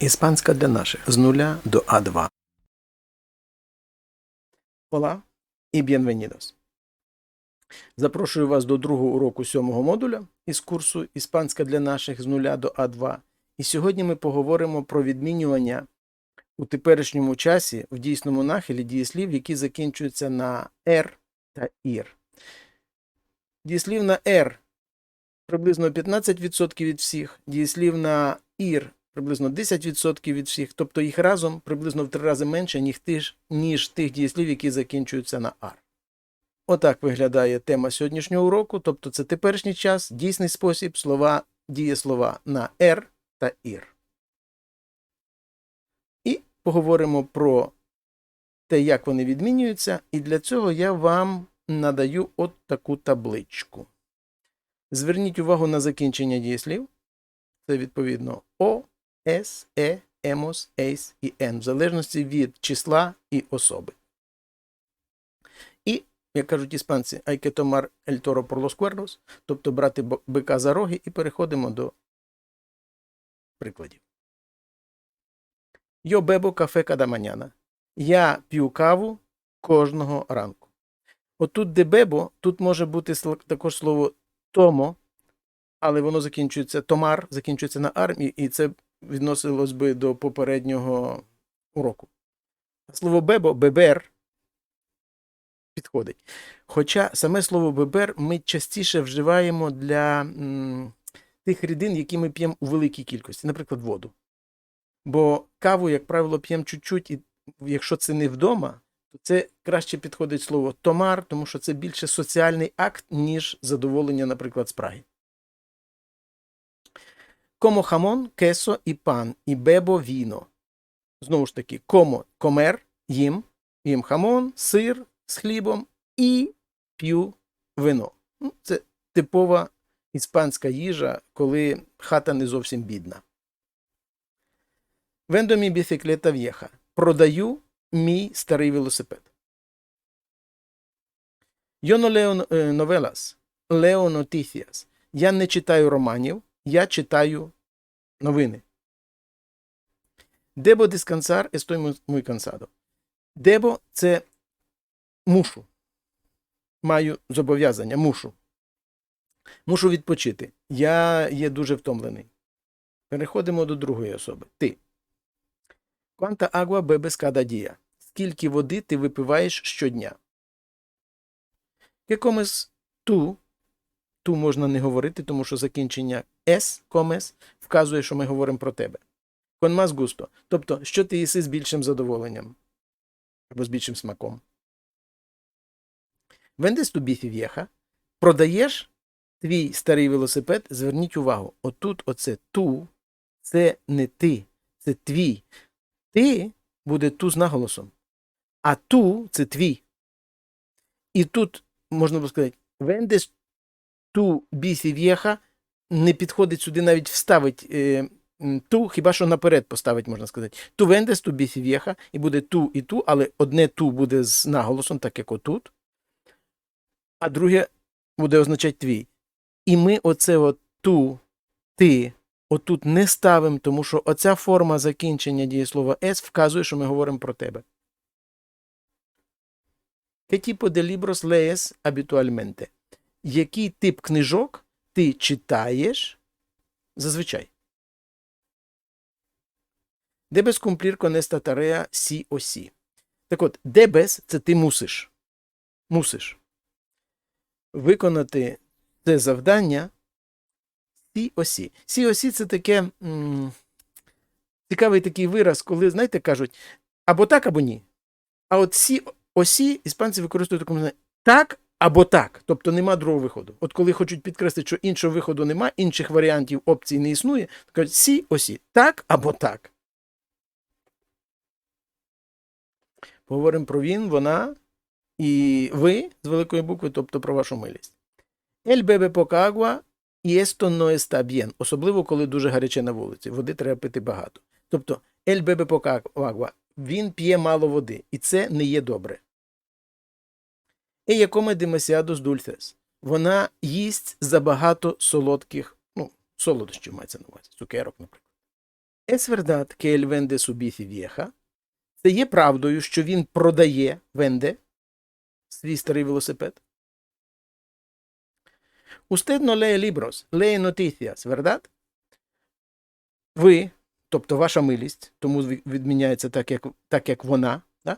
Іспанська для наших з нуля до А2. Hola і bienvenidos. Запрошую вас до другого уроку сьомого модуля із курсу Іспанська для наших з нуля до А2. І сьогодні ми поговоримо про відмінювання у теперішньому часі в дійсному нахилі дієслів, які закінчуються на «р» та «ір». Дієслів на «р» приблизно 15% від всіх, дієслів на «ір» приблизно 10% від всіх, тобто їх разом приблизно в три рази менше, ніж тих, ніж тих дієслів, які закінчуються на «ар». Отак виглядає тема сьогоднішнього уроку, тобто це теперішній час, дійсний спосіб, слова, дієслова на «р» та «ір». І поговоримо про те, як вони відмінюються, і для цього я вам надаю от таку табличку. Зверніть увагу на закінчення дієслів. Це відповідно О, С, Е, Емос, Ейс і Н, в залежності від числа і особи. І, як кажуть іспанці, hay que tomar el toro тобто брати бика за роги, і переходимо до прикладів. Yo bebo café cada. Я п'ю каву кожного ранку. Отут, де бебо, тут може бути також слово томо, але воно закінчується томар, закінчується на армії, і це відносилось би до попереднього уроку. Слово бебо, бебер підходить. Хоча саме слово бебер ми частіше вживаємо для м, тих рідин, які ми п'ємо у великій кількості, наприклад, воду. Бо каву, як правило, п'ємо чуть-чуть, і якщо це не вдома, то це краще підходить слово томар, тому що це більше соціальний акт, ніж задоволення, наприклад, спраги. Комо хамон, кесо і пан, і бебо віно. Знову ж таки, комо комер, їм, їм хамон, сир з хлібом і п'ю вино. Ну, Це типова іспанська їжа, коли хата не зовсім бідна. Вендо мі біциклета в'єха. Продаю мій старий велосипед. Yo no leo е, novelas. Я не читаю романів, я читаю новини. Descansar, estoy muy- muy cansado. Debo – це мушу. Маю зобов'язання, мушу. Мушу відпочити. Я є дуже втомлений. Переходимо до другої особи. Ти. Quanta agua cada día? Скільки води ти випиваєш щодня? ¿Qué comes tú? Ту можна не говорити, тому що закінчення «es» comes вказує, що ми говоримо про тебе. Más gusto. Тобто, що ти їси з більшим задоволенням або з більшим смаком. Vendes tu bici? Продаєш твій старий велосипед? Зверніть увагу, отут оце ту, це не ти, це твій. Ти буде ту з наголосом, а ту це твій. І тут можна було сказати, vendes ту бісі в'єха не підходить сюди навіть вставить е, ту, хіба що наперед поставить, можна сказати. Ту вендес, ту бісі в'єха, і буде ту і ту, але одне ту буде з наголосом, так як отут, а друге буде означати твій. І ми оце от ту, ти, отут не ставимо, тому що оця форма закінчення дієслова «с» вказує, що ми говоримо про тебе. ¿Qué tipo de libros habitualmente? Який тип книжок ти читаєш зазвичай? Con esta tarea sí o sí. Так от, debes – це ти мусиш. Мусиш. Виконати це завдання сі осі. Сі осі це таке цікавий такий вираз, коли, знаєте, кажуть, або так, або ні. А от сі осі іспанці використовують такому так або так. Тобто нема другого виходу. От коли хочуть підкреслити, що іншого виходу нема, інших варіантів опцій не існує, то кажуть сі осі. Так або так. Поговоримо про він, вона і ви з великої букви, тобто про вашу милість. Ель бебе agua y esto no. Особливо, коли дуже гаряче на вулиці. Води треба пити багато. Тобто, ель бебе agua. Він п'є мало води, і це не є добре. Ella come demasiados. Вона їсть забагато солодких, ну, солодощів мається на увазі, цукерок, наприклад. Es verdad que él vende. Це є правдою, що він продає венде свій старий велосипед. Usted no lee libros, lee noticias? Ви, тобто ваша милість, тому відміняється так, як, так, як вона. Да?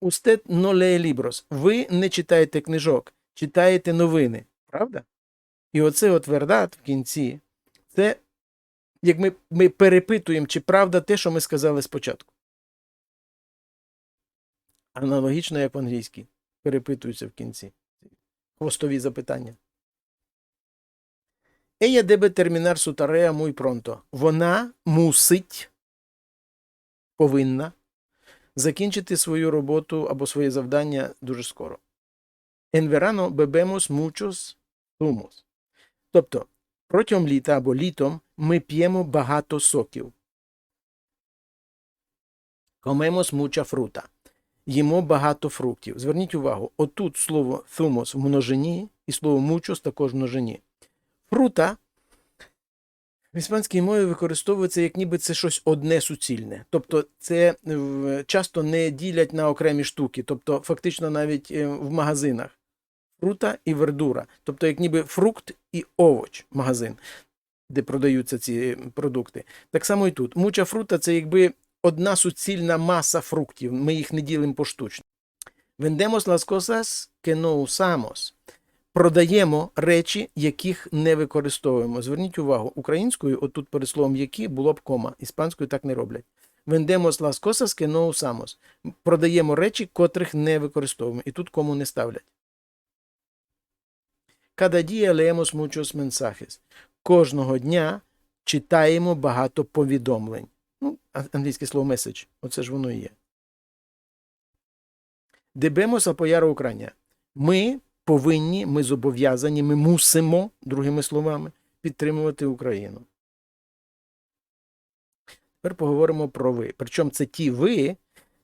Usted no lee libros. Ви не читаєте книжок, читаєте новини, правда? І оце от вердат в кінці, це як ми, ми перепитуємо, чи правда те, що ми сказали спочатку. Аналогічно, як в англійській, перепитуються в кінці. Хвостові запитання. Debe terminar su tarea muy pronto. Вона мусить, повинна закінчити свою роботу або своє завдання дуже скоро. En verano bebemos zumos. Тобто, протягом літа або літом ми п'ємо багато соків. Comemos mucha fruta. Їмо багато фруктів. Зверніть увагу, отут слово thumos в множині і слово muchos також в множині. Фрута в іспанській мові використовується як ніби це щось одне суцільне. Тобто це е, часто не ділять на окремі штуки, тобто фактично навіть е, в магазинах. Фрута і вердура. Тобто, як ніби фрукт і овоч магазин, де продаються ці е, продукти. Так само і тут. Муча фрута це якби одна суцільна маса фруктів. Ми їх не ділимо поштучно. Vendemos las usamos. Продаємо речі, яких не використовуємо. Зверніть увагу, українською, отут перед словом які було б кома, іспанською так не роблять. Vendemos las cosas que no usamos. Продаємо речі, котрих не використовуємо. І тут кому не ставлять. Cada día leemos muchos mensajes. Кожного дня читаємо багато повідомлень. Ну, англійське слово message. Оце ж воно і є. Apoyar a Україна. Ми повинні, ми зобов'язані, ми мусимо, другими словами, підтримувати Україну. Тепер поговоримо про ви. Причому це ті ви,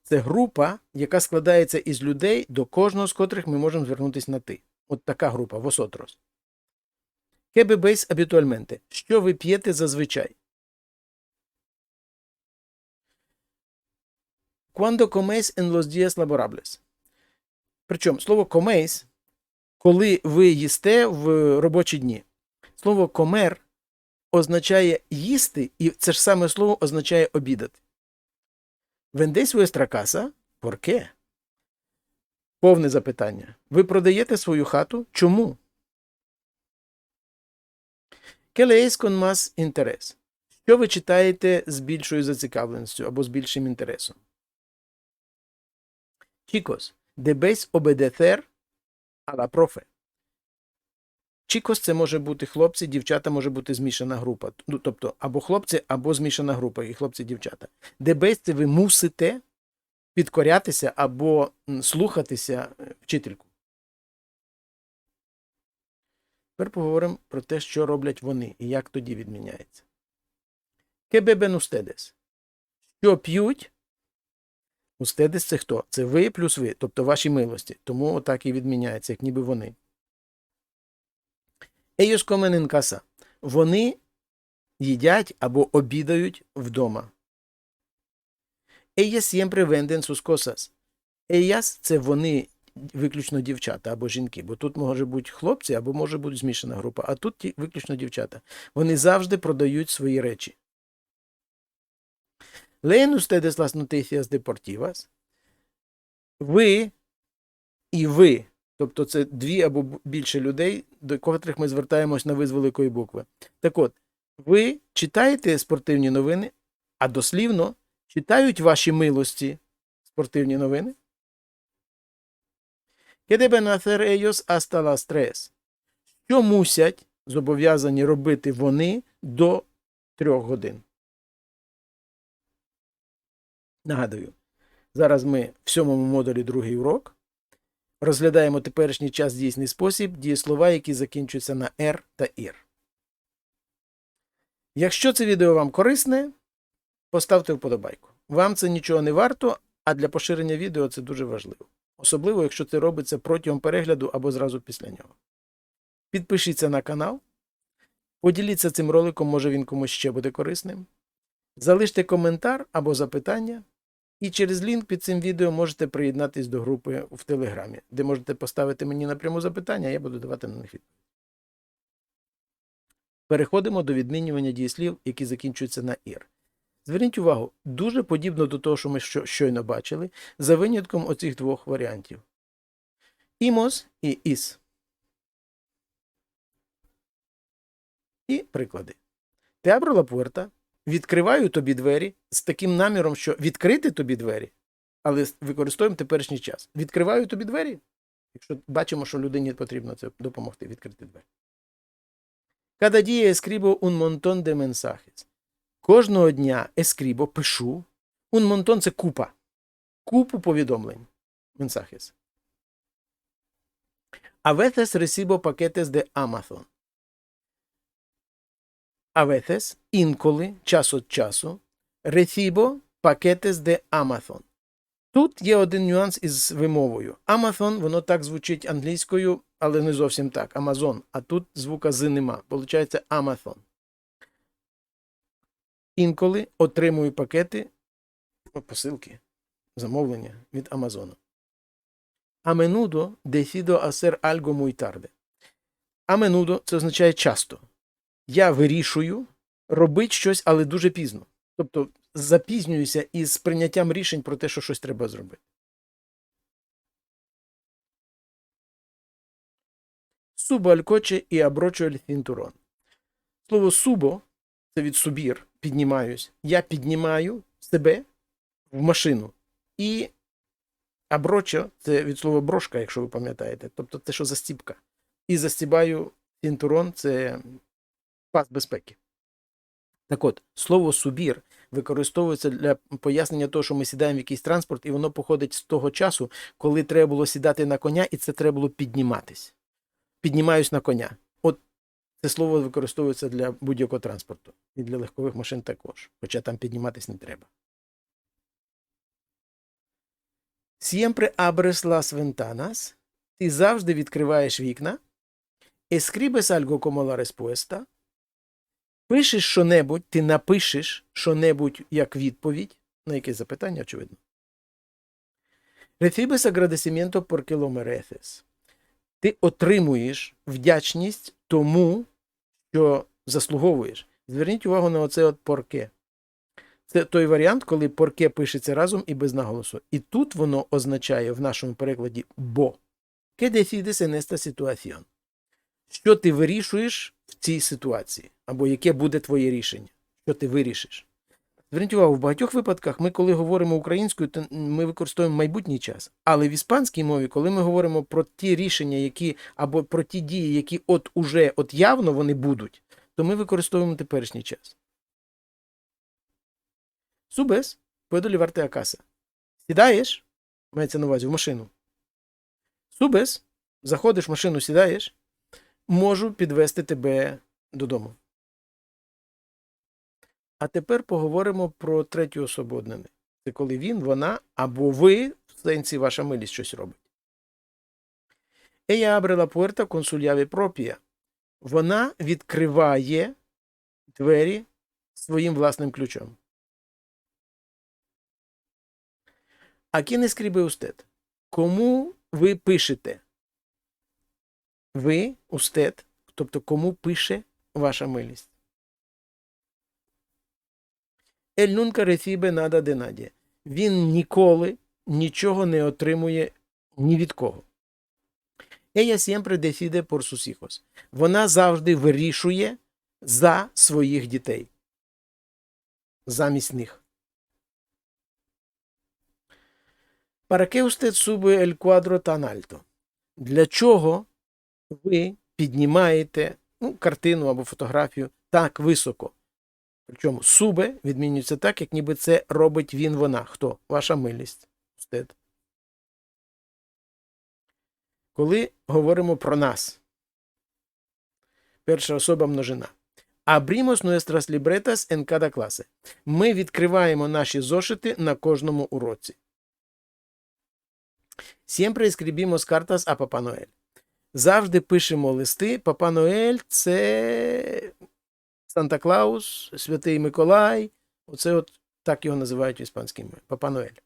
це група, яка складається із людей, до кожного з котрих ми можемо звернутися на ти. От така група, vosotros. ¿Qué bebéis habitualmente? Що ви п'єте зазвичай? Cuando coméis en los días laborables? Причому слово coméis, коли ви їсте в робочі дні. Слово комер означає їсти, і це ж саме слово означає обідати. Vendéis vuestra casa? ¿Por? Повне запитання. Ви продаєте свою хату? Чому? ¿Qué leéis interés? Що ви читаєте з більшою зацікавленістю або з більшим інтересом? Chicos, debéis obedecer a la profe. Chicos – це може бути хлопці, дівчата може бути змішана група. Ну, тобто або хлопці, або змішана група, і хлопці, дівчата. Debéis – це ви мусите підкорятися або слухатися е, вчительку. Тепер поговоримо про те, що роблять вони і як тоді відміняється. ¿Qué beben ustedes? Що п'ють? Устедес це хто? Це ви плюс ви, тобто ваші милості. Тому отак і відміняється, як ніби вони. Ellos comen en. Вони їдять або обідають вдома. Ellas siempre venden sus cosas. Це вони виключно дівчата або жінки, бо тут може бути хлопці або може бути змішана група, а тут виключно дівчата. Вони завжди продають свої речі. Leen ustedes las noticias deportivas. Ви і ви. Тобто це дві або більше людей, до котрих ми звертаємось на ви з великої букви. Так от, ви читаєте спортивні новини, а дослівно читають ваші милості спортивні новини? ¿Qué deben hacer ellos hasta las 3? Що мусять зобов'язані робити вони до трьох годин? Нагадую, зараз ми в сьомому модулі другий урок. Розглядаємо теперішній час дійсний спосіб дієслова, які закінчуються на «р» та «ір». Якщо це відео вам корисне, поставте вподобайку. Вам це нічого не варто, а для поширення відео це дуже важливо. Особливо, якщо це робиться протягом перегляду або зразу після нього. Підпишіться на канал, поділіться цим роликом, може він комусь ще буде корисним. Залиште коментар або запитання, і через лінк під цим відео можете приєднатись до групи в Телеграмі, де можете поставити мені напряму запитання, а я буду давати на них відповідь. Переходимо до відмінювання дієслів, які закінчуються на ір. Зверніть увагу, дуже подібно до того, що ми щойно бачили, за винятком оцих двох варіантів: імос і іс. І приклади. Te abro la puerta, відкриваю тобі двері з таким наміром, що відкрити тобі двері, але використовуємо теперішній час. Відкриваю тобі двері, якщо бачимо, що людині потрібно це допомогти відкрити двері. Cada día escribo un montón de mensajes. Кожного дня escribo, пишу. Un montón – це купа. Купу повідомлень. Mensajes. A veces recibo paquetes de Amazon. Veces, інколи, час від часу, recibo paquetes de Amazon. Тут є один нюанс із вимовою. Amazon, воно так звучить англійською, але не зовсім так. Amazon. А тут звука з нема. Получається Amazon. Інколи отримую пакети, посилки, замовлення від Амазону. A menudo decido hacer algo muy це означає часто. Я вирішую робити щось, але дуже пізно. Тобто запізнююся із прийняттям рішень про те, що щось треба зробити. Субо аль коче і аброчо аль цінтурон. Слово субо це від субір, піднімаюсь. Я піднімаю себе в машину. І аброчо це від слова брошка, якщо ви пам'ятаєте. Тобто це що застібка. І застібаю цінтурон це пас безпеки. Так от, слово субір використовується для пояснення того, що ми сідаємо в якийсь транспорт, і воно походить з того часу, коли треба було сідати на коня, і це треба було підніматись. Піднімаюсь на коня. От це слово використовується для будь-якого транспорту. І для легкових машин також. Хоча там підніматись не треба. Siempre abres las ventanas. Ти завжди відкриваєш вікна. Escribes algo como la. Пишеш що-небудь, ти напишеш що-небудь як відповідь. На якесь запитання, очевидно. Recibes agradecimiento porque lo. Ти отримуєш вдячність тому, що заслуговуєш. Зверніть увагу на оце от порке. Це той варіант, коли порке пишеться разом і без наголосу. І тут воно означає в нашому перекладі бо. ¿Qué decides en esta? Що ти вирішуєш цій ситуації? Або яке буде твоє рішення? Що ти вирішиш? Зверніть увагу, в багатьох випадках ми, коли говоримо українською, то ми використовуємо майбутній час. Але в іспанській мові, коли ми говоримо про ті рішення, які або про ті дії, які от уже от явно вони будуть, то ми використовуємо теперішній час. Субес, llevarte a. Сідаєш, мається на увазі в машину. Субес, заходиш в машину, сідаєш, можу підвести тебе додому. А тепер поговоримо про третю особу. Це коли він, вона або ви, в сенсі ваша милість щось робить. Abre la puerta con su. Вона відкриває двері своїм власним ключом. А escribe usted? Кому ви пишете? Ви, устед, тобто кому пише ваша милість. Ель recibe nada de. Він ніколи нічого не отримує ні від кого. Siempre decide por sus. Вона завжди вирішує за своїх дітей. Замість них. ¿Para qué usted sube el cuadro? Для чого ви піднімаєте ну, картину або фотографію так високо? Причому субе відмінюється так, як ніби це робить він вона. Хто? Ваша милість. Устед. Коли говоримо про нас, перша особа множина. Abrimos nuestras libretas en cada clase. Ми відкриваємо наші зошити на кожному уроці. Siempre escribimos cartas a Papá Noel. Завжди пишемо листи. Папа Ноель це Санта Клаус, Святий Миколай, Оце от так його називають в іспанській мові. Папа Ноель.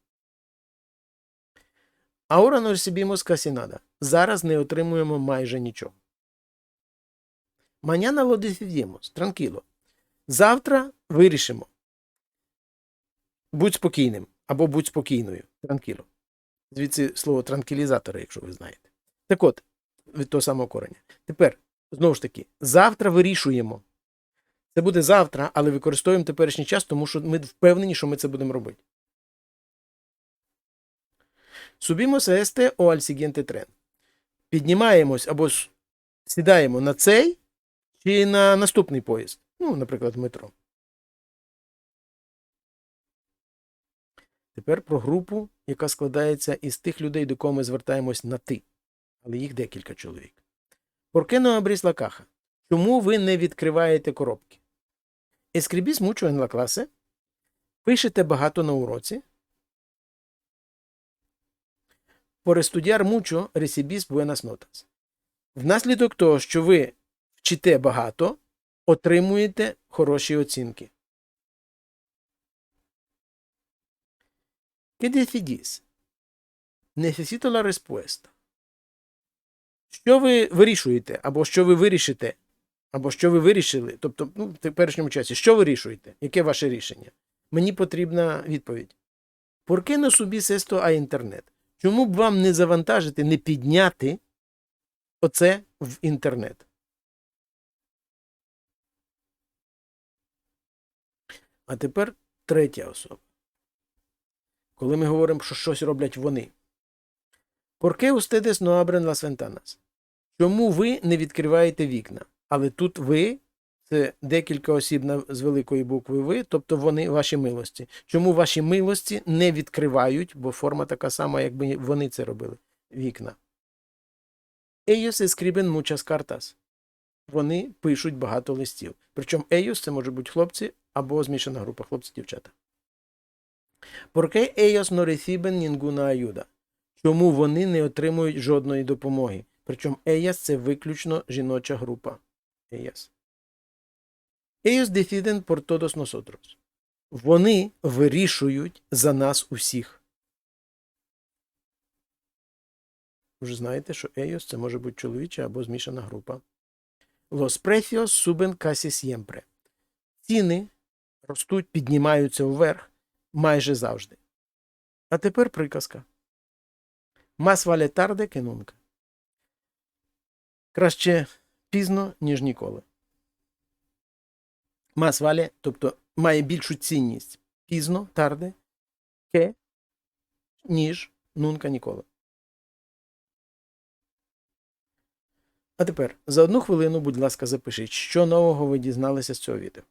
Recibimos casi nada. Зараз не отримуємо майже нічого. Mañana lo. Tranquilo. Завтра вирішимо. Будь спокійним або будь спокійною. Транкіло. Звідси слово транкілізатори, якщо ви знаєте. Так от, від того самого кореня. Тепер, знову ж таки, завтра вирішуємо. Це буде завтра, але використовуємо теперішній час, тому що ми впевнені, що ми це будемо робити. A este o al siguiente. Піднімаємось або сідаємо на цей чи на наступний поїзд. Ну, наприклад, метро. Тепер про групу, яка складається із тих людей, до кого ми звертаємось на ти. Але їх декілька чоловік. ¿Por qué no abrís la caja? Чому ви не відкриваєте коробки? Escribís mucho en la? Пишете багато на уроці? Por estudiar mucho recibís buenas notas. Внаслідок того, що ви вчите багато, отримуєте хороші оцінки. ¿Qué decidís? Necesito. Що ви вирішуєте, або що ви вирішите, або що ви вирішили, тобто ну, в теперішньому часі, що вирішуєте? Яке ваше рішення? Мені потрібна відповідь. ¿Por qué no subís esto a інтернет? Чому б вам не завантажити, не підняти оце в інтернет? А тепер третя особа. Коли ми говоримо, що щось роблять вони. ¿Por qué ustedes no abren las ventanas? Чому ви не відкриваєте вікна? Але тут ви це декілька осіб з великої букви ви, тобто вони ваші милості. Чому ваші милості не відкривають, бо форма така сама, якби вони це робили. Вікна. Ellos escriben muchas cartas. Вони пишуть багато листів. Причому ellos це можуть бути хлопці або змішана група хлопці-дівчата. ¿Por qué ellos no reciben ninguna ayuda? Чому вони не отримують жодної допомоги? Причому ellas – це виключно жіноча група. Ellas. Ellos deciden por todos nosotros. Вони вирішують за нас усіх. Ви ж знаєте, що ellos – це може бути чоловіча або змішана група. Los precios suben casi siempre. Ціни ростуть, піднімаються вверх майже завжди. А тепер приказка. Más vale tarde que nunca. Краще пізно, ніж ніколи. Más vale, тобто має більшу цінність пізно, тарде, ке, ніж нунка ніколи. А тепер за одну хвилину, будь ласка, запишіть, що нового ви дізналися з цього відео.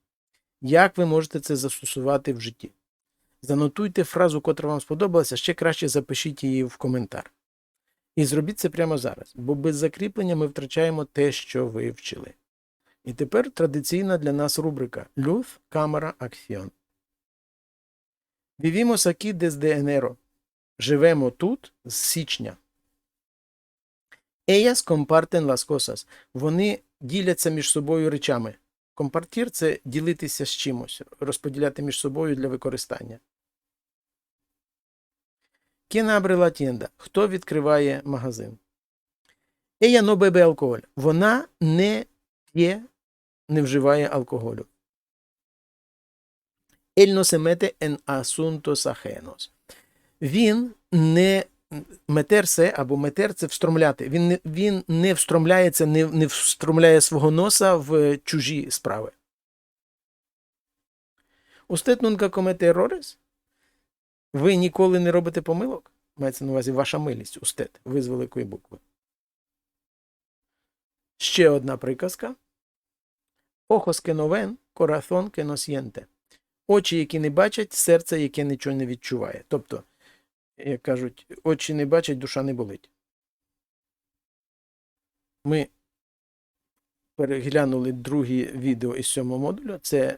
Як ви можете це застосувати в житті? Занотуйте фразу, котра вам сподобалася, ще краще запишіть її в коментар. І зробіть це прямо зараз, бо без закріплення ми втрачаємо те, що ви вчили. І тепер традиційна для нас рубрика Luz, Cámara, Acción. Vivimos aquí desde enero. Живемо тут з січня. Ellas comparten las cosas. Вони діляться між собою речами. Компартір це ділитися з чимось, розподіляти між собою для використання. ¿Quién abre la tienda? Хто відкриває магазин? Ella no bebe alcohol. Вона не п'є, не вживає алкоголю. Él no se mete en asuntos ajenos. Він не метерсе або метер це встромляти. Він не, він не встромляється, не, не встромляє свого носа в чужі справи. Usted nunca comete errores? Ви ніколи не робите помилок? Мається на увазі ваша милість, устет, ви з великої букви. Ще одна приказка. Corazón que no siente. Очі, які не бачать, серце, яке нічого не відчуває. Тобто, як кажуть, очі не бачать, душа не болить. Ми переглянули друге відео із сьомого модулю. Це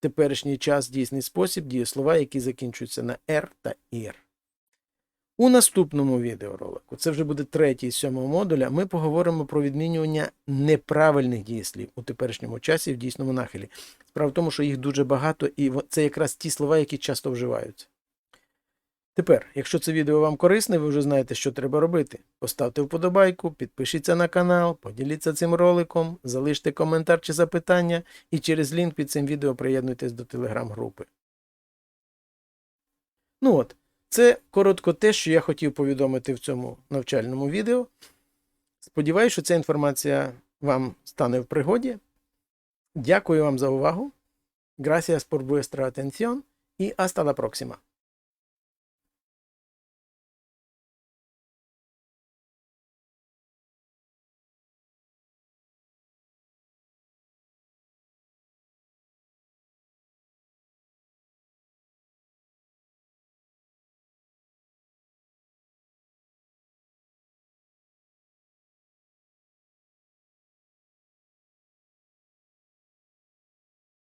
теперішній час дійсний спосіб, дієслова, які закінчуються на «р» та «ір». У наступному відеоролику, це вже буде третій з сьомого модуля, ми поговоримо про відмінювання неправильних дієслів у теперішньому часі в дійсному нахилі. Справа в тому, що їх дуже багато, і це якраз ті слова, які часто вживаються. Тепер, якщо це відео вам корисне, ви вже знаєте, що треба робити. Поставте вподобайку, підпишіться на канал, поділіться цим роликом, залиште коментар чи запитання, і через лінк під цим відео приєднуйтесь до телеграм-групи. Ну от, це коротко те, що я хотів повідомити в цьому навчальному відео. Сподіваюся, що ця інформація вам стане в пригоді. Дякую вам за увагу. Gracias por vuestra atención y hasta la próxima.